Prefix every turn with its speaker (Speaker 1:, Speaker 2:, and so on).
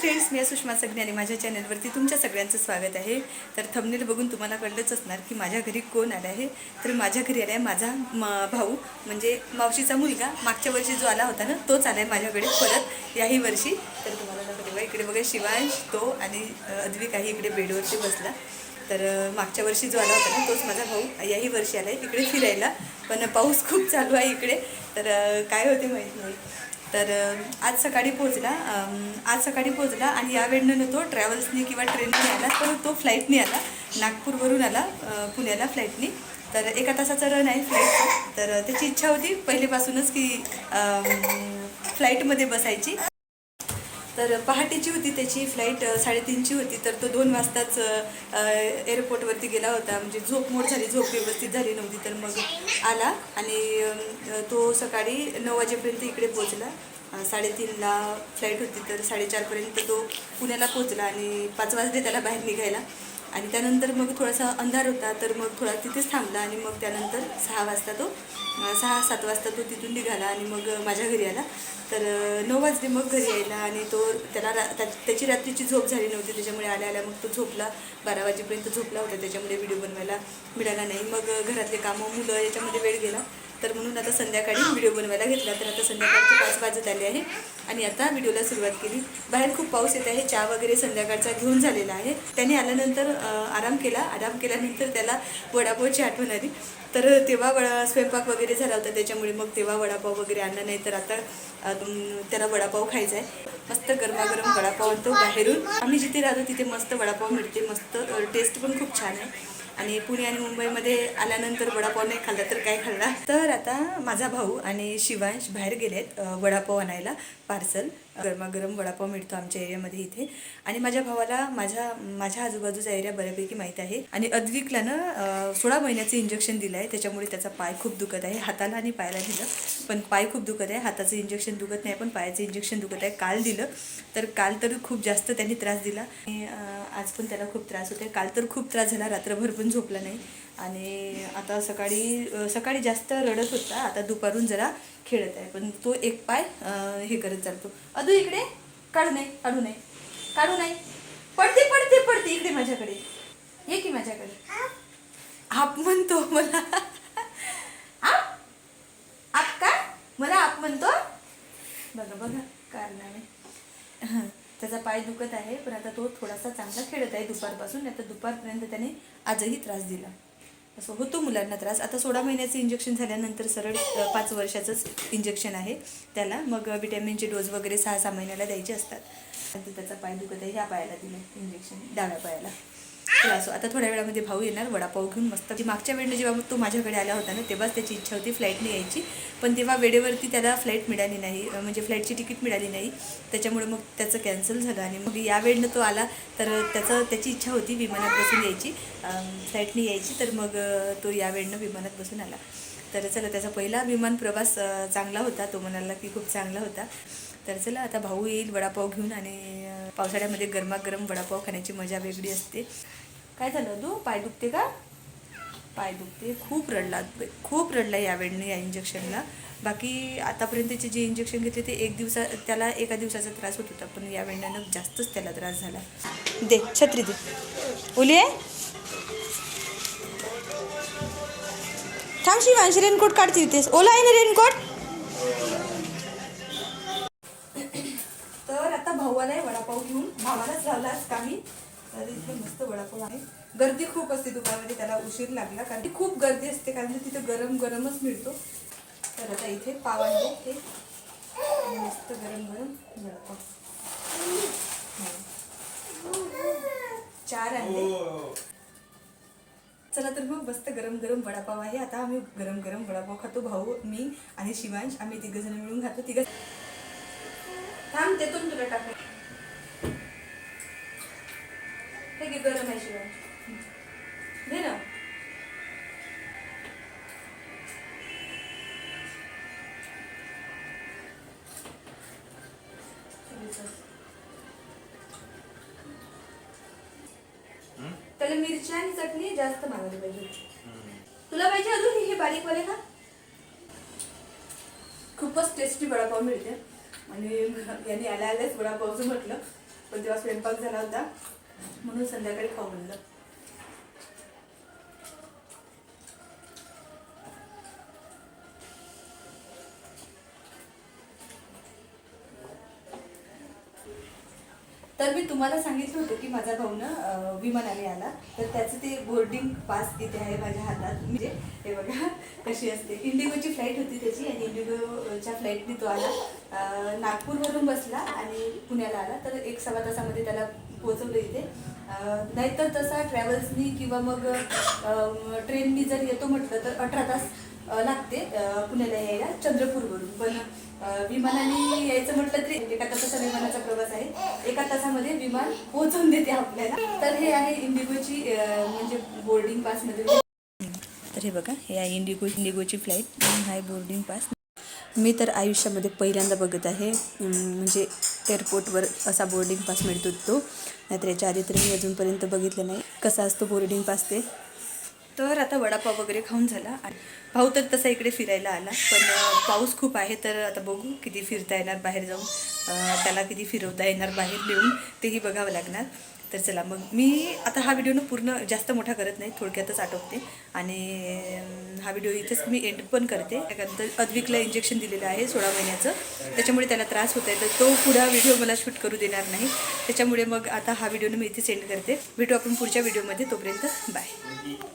Speaker 1: Friends मी सुषमा सगने आणि माझ्या चॅनलवरती तुमच्या सगळ्यांचं स्वागत आहे. तर थंबनेल बघून तुम्हाला कळलंच असणार की माझ्या घरी कोण आलं आहे. तर माझ्या घरी आला आहे माझा मा भाऊ म्हणजे मावशीचा मुलगा. मागच्या वर्षी जो आला होता ना तोच आला आहे माझ्याकडे परत याही वर्षी. तर तुम्हाला दाखवते इकडे बघा शिवांश तो आणि अ, अद्विकाही इकडे बेडवरती बसला. तर मागच्या वर्षी जो आला होता ना तोच माझा भाऊ याही वर्षी आला आहे इकडे फिरायला. पण पाऊस खूप चालू आहे इकडे. तर काय होते माहीत नाही. तर आज सकाळी पोहोचला. आज सकाळी पोहोचला आणि या वेळनं तो ट्रॅव्हल्सनी किंवा ट्रेनने आला तर तो फ्लाईटने आला. नागपूरवरून आला पुण्याला फ्लाईटनी तर एका तासाचा रन आहे फ्लाईटचा तर त्याची इच्छा होती पहिलेपासूनच की फ्लाईटमध्ये बसायची. तर पहाटेची होती त्याची फ्लाईट साडेतीनची होती तर तो दोन वाजताच एअरपोर्टवरती गेला होता. म्हणजे झोप मोड झाली झोप व्यवस्थित झाली नव्हती तर मग आला आणि तो सकाळी नऊ वाजेपर्यंत इकडे पोचला साडेतीनला फ्लाईट होती तर साडेचारपर्यंत तो पुण्याला पोचला आणि पाच वाजले त्याला बाहेर निघायला. आणि त्यानंतर मग थोडासा अंधार होता तर मग थोडा तिथेच थांबला आणि मग त्यानंतर सहा वाजता तो सहा सात वाजता तो तिथून निघाला आणि मग माझ्या घरी आला. तर नऊ वाजले मग घरी यायला आणि तो त्याला रा त्या- त्याची रात्रीची झोप झाली नव्हती त्याच्यामुळे आल्या आल्या मग तो झोपला. बारा वाजेपर्यंत झोपला होता त्याच्यामुळे व्हिडिओ बनवायला मिळाला नाही. मग घरातले कामं मुलं याच्यामध्ये वेळ गेला. तर म्हणून आता संध्याकाळी व्हिडिओ बनवायला घेतला तर आता संध्याकाळचे पाच वाजत आले आहे. आणि आता व्हिडिओला सुरुवात केली. बाहेर खूप पाऊस येत आहे चहा वगैरे संध्याकाळचा घेऊन झालेला आहे. त्याने आल्यानंतर आराम केला. आराम केल्यानंतर त्याला वडापावची आठवण आली. तर तेव्हा वडा स्वयंपाक वगैरे झाला होता त्याच्यामुळे मग तेव्हा वडापाव वगैरे आणला नाही तर आता त्याला वडापाव खायचा आहे. मस्त गरमागरम वडापाव आणतो बाहेरून. आम्ही जिथे राहतो तिथे मस्त वडापाव मिळते. मस्त टेस्ट पण खूप छान आहे. आणि पुणे आणि मुंबईमध्ये आल्यानंतर वडापाव नाही खाल्ला तर काय खाल्ला? तर आता माझा भाऊ आणि शिवांश बाहेर गेलेत वडापाव आणायला पार्सल. गरमागरम वडापाव मिळतो आमच्या एरियामध्ये इथे. आणि माझ्या भावाला माझ्या माझ्या आजूबाजूचा एरिया बऱ्यापैकी माहीत आहे. आणि अद्विकला ना सोळा महिन्याचं इंजेक्शन दिलं आहे त्याच्यामुळे त्याचा पाय खूप दुखत आहे. हाताला आणि पायाला दिलं. पण पाय खूप दुखत आहे. हाताचं इंजेक्शन दुखत नाही. पण पायाचं इंजेक्शन दुखत आहे. काल दिलं. तर काल तर खूप जास्त त्यांनी त्रास दिला. आणि आज पण त्याला खूप त्रास होते काल तर खूप त्रास झाला. रात्रभर पण झोपला नाही. आणि आता सकाळी सकाळी जास्त रडत होता. आता दुपारून जरा खेळत आहे. पण तो एक पाय हे करत चालतो. अजून इकडे. काढू नये काढू नये. काढू नये. पडते पडते पडते इकडे माझ्याकडे. ये की माझ्याकडे. आप म्हणतो मला. आप? आप का? मला आप म्हणतो. बघा बघा. कारणाने हां. त्याचा पाय दुखत आहे. पण आता तो थोडासा चांगला खेळत आहे दुपारपासून. आता दुपारपर्यंत त्याने आजही त्रास दिला. असं होतो मुलांना त्रास. आता सोळा महिन्याचं इंजेक्शन झाल्यानंतर सरळ पाच वर्षाचंच इंजेक्शन आहे त्याला. मग विटॅमिनचे डोस वगैरे सहा सहा महिन्याला द्यायचे असतात. त्याचा पाय दुखत आहे ह्या पायाला दिलं इंजेक्शन डाव्या पायाला. तर असो आता थोड्या वेळामध्ये भाऊ येणार वडापाव घेऊन मस्त. जी मागच्या वेळेला जेव्हा तो माझ्याकडे आला होता ना तेव्हाच त्याची इच्छा होती फ्लाईटने यायची. पण तेव्हा वेळेवरती त्याला फ्लाईट मिळाली नाही म्हणजे फ्लाईटची तिकीट मिळाली नाही. त्याच्यामुळे मग त्याचं कॅन्सल झालं आणि मग यावेळेनं तो आला तर त्याचं त्याची इच्छा होती विमानात बसून यायची. फ्लाईटने यायची तर मग तो यावेळेनं विमानात बसून आला. तर चला त्याचा पहिला विमान प्रवास चांगला होता. तो म्हणाला की खूप चांगला होता. तर चला आता भाऊ येईल वडापाव घेऊन आणि पावसाळ्यामध्ये गरमागरम वडापाव खाण्याची मजा वेगळी असते. काय झालं तू? पाय दुखते का? पाय दुखते. खूप रडला खूप रडला यावेळेने या इंजेक्शनला बाकी आतापर्यंतचे जे इंजेक्शन घेतले ते एक दिवसा त्याला एका दिवसाचा त्रास होत होता पण या वेळेनं जास्तच त्याला त्रास झाला. दे छत्री दे. ओली आहे? थांब शिवांशी रेनकोट काढते तेच ओला आहे ना रेनकोट भावाला आहे वडापाव घेऊन. भावालाच लावला आज कामी. तर इथे मस्त वडापाव आहे. गर्दी खूप असते दुकानामध्ये त्याला उशीर लागला. कारण की खूप गर्दी असते कारण की तिथं गरम गरमच मिळतो. तर आता इथे पाव आणले ते मस्त गरम गरम वडापाव. चार आणले चला तर मग मस्त गरम गरम वडापाव आहे. आता आम्ही गरम गरम वडापाव खातो भाऊ मी आणि शिवांश. आम्ही तिघ जण मिळून खातो. तिघ थांब तेथून तुला टाकू हे घे गरम आहे शिवांश घे ना. त्याला मिरची आणि चटणी जास्त मागायला पाहिजे. तुला पाहिजे अजून हे बारीक वाले का? खूपच टेस्टी वडापाव मिळते. आणि यांनी आल्या आल्याच वडापावचं म्हटलं. पण तेव्हा स्वयंपाक झाला होता. म्हणून संध्याकाळी खाऊ म्हणलं. तर मी तुम्हाला सांगितलं होतं की माझा भाऊ ना विमानाने आला. तर त्याचं ते बोर्डिंग पास तिथे आहे माझ्या हातात. म्हणजे हे बघा कशी असते. इंडिगोची फ्लाईट होती त्याची आणि इंडिगोच्या फ्लाईटने तो आला. नागपूरवरून बसला आणि पुण्याला आला. तर एक सव्वा तासामध्ये त्याला पोहोचवलं इथे. नाहीतर तसा ट्रॅव्हल्सनी किंवा मग ट्रेननी जर येतो म्हटलं तर अठरा तास लागते पुण्याला यायला चंद्रपूरवरून. पण विमानाने यायचं म्हटलं तरी एका तासाचा विमानाचा प्रवास आहे. एका तासामध्ये विमान पोहोचवून देते आपल्याला. तर हे आहे इंडिगोची म्हणजे बोर्डिंग पासमध्ये तर हे बघा हे आहे इंडिगो इंडिगोची फ्लाईट हाय आहे बोर्डिंग पास. मी तर आयुष्यामध्ये पहिल्यांदा बघत आहे म्हणजे एअरपोर्टवर असा बोर्डिंग पास मिळतो तो. नाहीतर याच्या आधी तर मी अजूनपर्यंत बघितलं नाही. कसा असतो बोर्डिंग पास ते? तर आता वडापाव वगैरे खाऊन झाला. आणि भाऊ तर तसा इकडे फिरायला आला. पण पाऊस खूप आहे तर आता बघू किती फिरता येणार बाहेर जाऊन. त्याला किती फिरवता येणार बाहेर नेऊन तेही बघावं लागणार. तर चला मग मी आता हा व्हिडिओ ना पूर्ण जास्त मोठा करत नाही थोडक्यातच आटोपते. आणि हा व्हिडिओ इथेच मी एंड पण करते. त्यानंतर अद्विकला इंजेक्शन दिलेलं आहे सोळा महिन्याचं. त्याच्यामुळे त्याला त्रास होत आहे तर तो पुढा व्हिडिओ मला शूट करू देणार नाही. त्याच्यामुळे मग आता हा व्हिडिओ मी इथेच एंड करते. भेटू आपण पुढच्या व्हिडिओमध्ये. तोपर्यंत बाय.